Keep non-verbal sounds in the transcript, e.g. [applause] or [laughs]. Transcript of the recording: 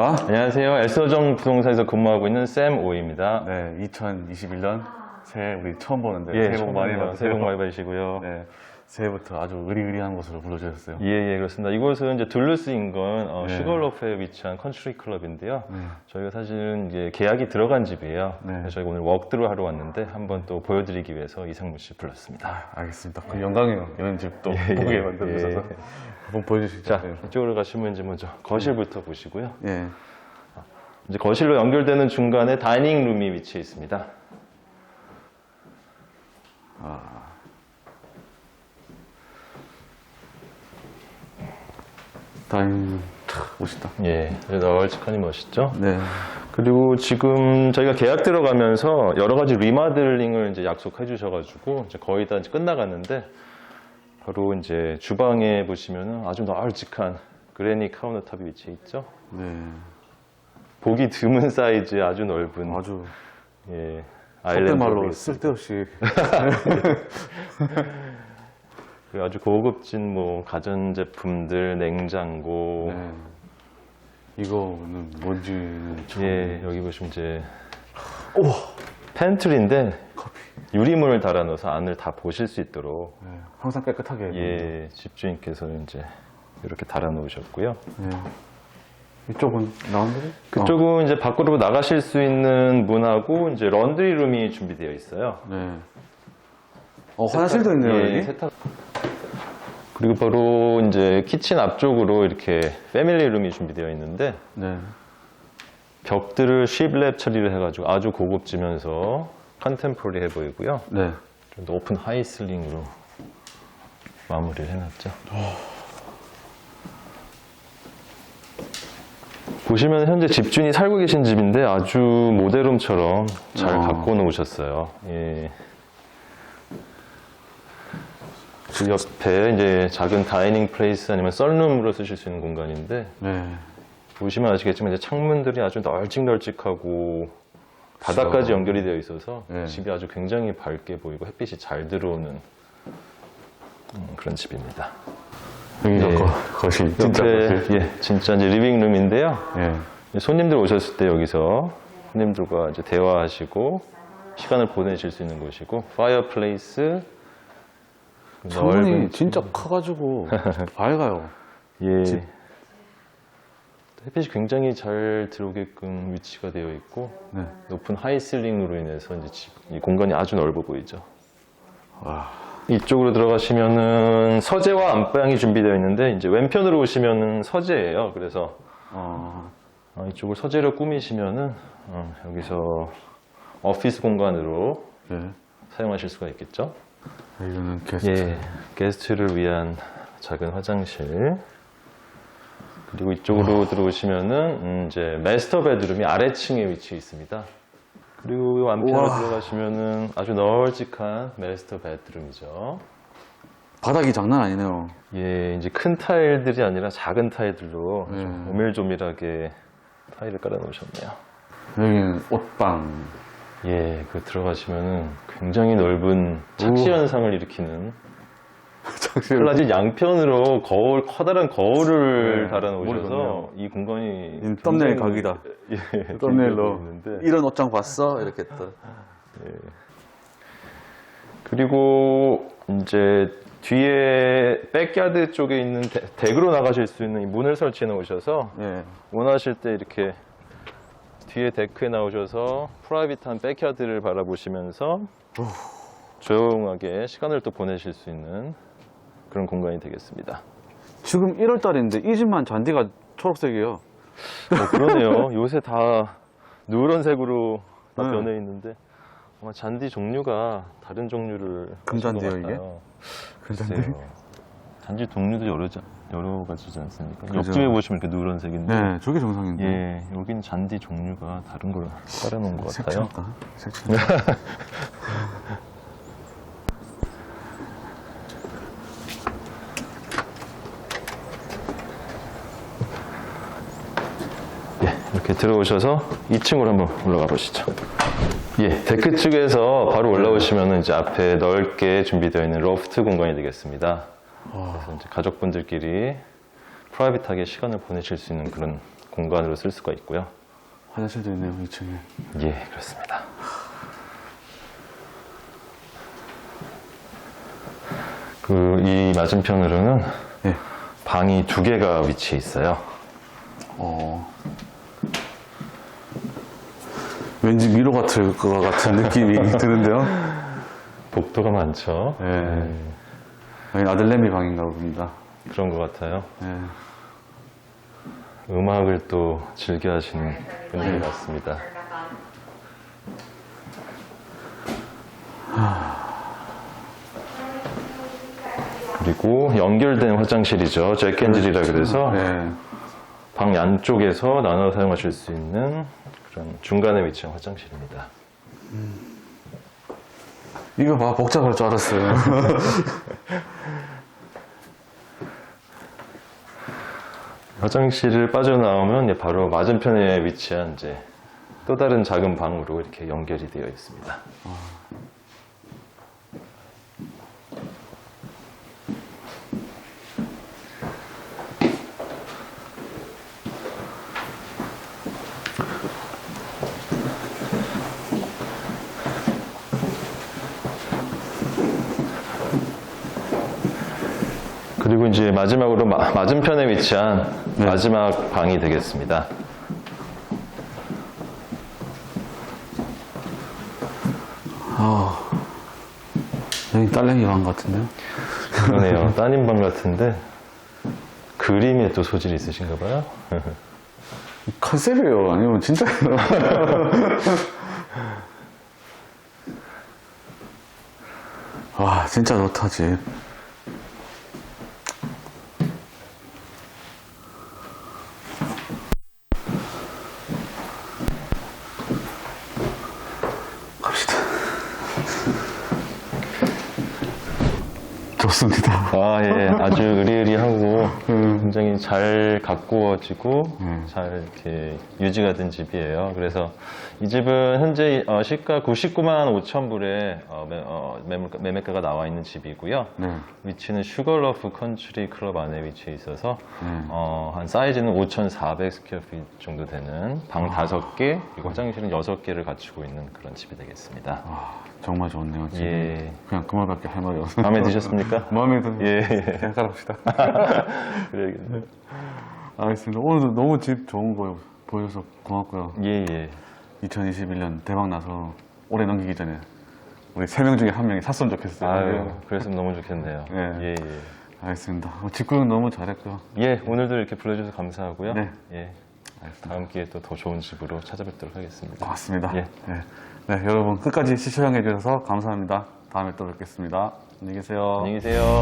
네, 안녕하세요. 엘서정 부동산에서 근무하고 있는 샘 오입니다. 네, 2021년 새해 우리 처음 보는데 예, 새해 복 많이 받으세요. 새해 복 많이 받으시고요. 네, 새해부터 아주 의리의리한 곳으로 불러주셨어요. 예, 예, 그렇습니다. 이곳은 이제 둘루스 인근 어, 네. 슈걸로프에 위치한 컨트리 클럽인데요. 네. 저희가 사실은 이제 계약이 들어간 집이에요. 네. 저희가 오늘 워크드로 하러 왔는데 한번 또 보여드리기 위해서 이상무 씨 불렀습니다. 아, 알겠습니다. 그 영광이에요. 이런 집도 예, 보게 예, 만들어주셔서 예. 한번 보여주시죠. 자, 네. 이쪽으로 가시면 이제 먼저 거실부터 보시고요. 예. 이제 거실로 연결되는 중간에 다이닝 룸이 위치해 있습니다. 다행, 참, 멋있다. 예, 널찍하니 멋있죠? 네. 그리고 지금 저희가 계약 들어가면서 여러 가지 리마들링을 이제 약속해 주셔가지고 이제 거의 다 이제 끝나갔는데 바로 이제 주방에 보시면은 아주 널찍한 그래니 카운터탑이 위치해 있죠. 네. 보기 드문 사이즈 아주 넓은 아주, 예 속된 말로 아일랜드 쓸데없이. [laughs] [laughs] 그리고 아주 고급진 뭐 가전 제품들 냉장고 네. 이거는 뭔지는 처음. 예 여기 보시면 이제 팬트리인데 유리문을 달아 넣어서 안을 다 보실 수 있도록 네, 항상 깨끗하게. 예, 집주인께서는 이제 이렇게 달아 놓으셨고요. 네. 이쪽은 라운드리? 그쪽은 이제 밖으로 나가실 수 있는 문하고 이제 런드리 룸이 준비되어 있어요. 어, 네. 어, 화장실도 있네요, 예, 여기. 세탁. 그리고 바로 이제 키친 앞쪽으로 이렇게 패밀리 룸이 준비되어 있는데 네. 벽들을 쉽랩 처리를 해가지고 아주 고급지면서 컨템포리해 보이고요. 네. 좀 높은 하이슬링으로 마무리를 해놨죠. 보시면 현재 집주인이 살고 계신 집인데 아주 모델홈처럼 잘 어. 갖고 놓으셨어요. 예. 그 옆에 이제 작은 다이닝 플레이스 아니면 썰룸으로 쓰실 수 있는 공간인데 네. 보시면 아시겠지만 이제 창문들이 아주 널찍널찍하고 바닥까지 연결이 되어 있어서 네. 집이 아주 굉장히 밝게 보이고 햇빛이 잘 들어오는 음, 그런 집입니다. 여기가 예. 거, 거실, 진짜 옆에 거실. 예, 진짜 이제 리빙룸인데요. 예. 손님들 오셨을 때 여기서 손님들과 이제 대화하시고 시간을 보내실 수 있는 곳이고 파이어플레이스 창문이 진짜 커가지고 [laughs] 밝아요. 예. 집. 햇빛이 굉장히 잘 들어오게끔 위치가 되어 있고 네. 높은 하이슬링으로 인해서 이제 집- 이 공간이 아주 넓어 보이죠. 와. 이쪽으로 들어가시면은 서재와 안방이 준비되어 있는데 이제 왼편으로 오시면은 서재예요. 그래서 어, 어, 이쪽을 서재로 꾸미시면은 어, 여기서 오피스 공간으로 예. 사용하실 수가 있겠죠. 여기는 게스트. 예, 게스트를 위한 작은 화장실. 그리고 이쪽으로 들어오시면은 음, 이제 마스터 베드룸이 아래층에 위치해 있습니다. 그리고 이 안편으로 우와. 들어가시면은 아주 널찍한 마스터 베드룸이죠. 바닥이 장난 아니네요. 예, 이제 큰 타일들이 아니라 작은 타일들로 아주 음. 오밀조밀하게 타일을 깔아 놓으셨네요. 여기는 옷방. 예, 그 들어가시면은 굉장히 넓은 착시 현상을 일으키는 플라지 양편으로 거울 커다란 거울을 네, 달아 놓으셔서. 이 공간이 이 썸네일 굉장히- 각이다. 예, 썸네일로 있는데 이런 옷장 봤어? 이렇게 또. 그리고 이제 뒤에 백야드 쪽에 있는 데- 덱으로 나가실 수 있는 이 문을 설치해 놓으셔서 예. 원하실 때 이렇게 뒤에 데크에 나오셔서 프라이빗한 백야드를 바라보시면서 조용하게 시간을 또 보내실 수 있는 그런 공간이 되겠습니다. 지금 1월 달인데 이 집만 잔디가 초록색이에요. 어, 그러네요. [laughs] 요새 다 누런색으로 다 네. 변해 있는데 아마 잔디 종류가 다른 종류를 금잔디요, 이게? 같아요. 금잔디? 잔디 종류도 여러, 자- 여러 가지지 않습니까? 그죠. 옆집에 보시면 이렇게 누런색인데 네, 저게 정상인데. 예, 여기는 잔디 종류가 다른 걸 따라놓은 것 같아요. 색칠할까? 색칠. [laughs] 예, 이렇게 들어오셔서 2층으로 한번 올라가 보시죠. 예, 데크 측에서 바로 올라오시면 이제 앞에 넓게 준비되어 있는 로프트 공간이 되겠습니다. 그래서 이제 가족분들끼리 프라이빗하게 시간을 보내실 수 있는 그런 공간으로 쓸 수가 있고요. 화장실도 있네요, 2층에. 예, 그렇습니다. 그 이 맞은편으로는 예. 방이 두 개가 위치해 있어요. 어. 왠지 미로 같을 것 같은 느낌이 [laughs] 드는데요. 복도가 많죠. 예. 아들내미 방인가 봅니다. 그런 것 같아요. 예. 음악을 또 즐겨 하시는 분들이 많습니다. 그리고 연결된 화장실이죠. 잭캔들이라 그래서 예. 방 양쪽에서 나눠 사용하실 수 있는 그런 중간에 위치한 화장실입니다. 이거 봐, 복잡할 줄 알았어요. [laughs] 화장실을 빠져나오면 바로 맞은편에 위치한 이제 또 다른 작은 방으로 이렇게 연결이 되어 있습니다. 그리고 이제 마지막으로 마- 맞은편에 위치한 마지막 방이 되겠습니다. 여기 딸내미 방 같은데요? 그러네요. [laughs] 따님 방 같은데 그림에 또 소질이 있으신가 봐요. 컨셉이에요. 아니면 진짜예요. [laughs] 와, 진짜 좋다, 집. 좋습니다. 아, 예. 아주 의리의리하고 굉장히 잘 가꾸어지고 음. 잘 이렇게 유지가 된 집이에요. 그래서 이 집은 현재 어, 시가 99만 5천 불에 어, 매, 어, 매매가가 나와 있는 집이고요. 네. 위치는 슈걸러프 컨트리 클럽 안에 위치해 있어서 음. 어, 한 사이즈는 5,400 스퀘어핏 정도 되는 방 아. 5개 그리고 화장실은 6개를 갖추고 있는 그런 집이 되겠습니다. 아, 정말 좋네요, 집. 예. 그냥 그 말밖에 할 말이 없어요. 마음에 드셨습니까? 마음에 드는 예, 예. 따라합시다. [laughs] 그래야겠네요. 알겠습니다. 오늘도 너무 집 좋은 거 보여서 고맙고요. 예, 예. 2021년 대박 나서 올해 넘기기 전에 우리 세 명 중에 한 명이 샀으면 좋겠어요. 아유, 그랬으면 너무 좋겠네요. 예. 예, 예. 알겠습니다. 어, 집 구경 너무 잘했고요. 예, 오늘도 이렇게 불러주셔서 감사하고요. 네. 예. 다음 기회에 또 더 좋은 집으로 찾아뵙도록 하겠습니다. 고맙습니다. 예. 네. 네, 여러분 끝까지 시청해 주셔서 감사합니다. 다음에 또 뵙겠습니다. 안녕히 계세요. 안녕히 계세요.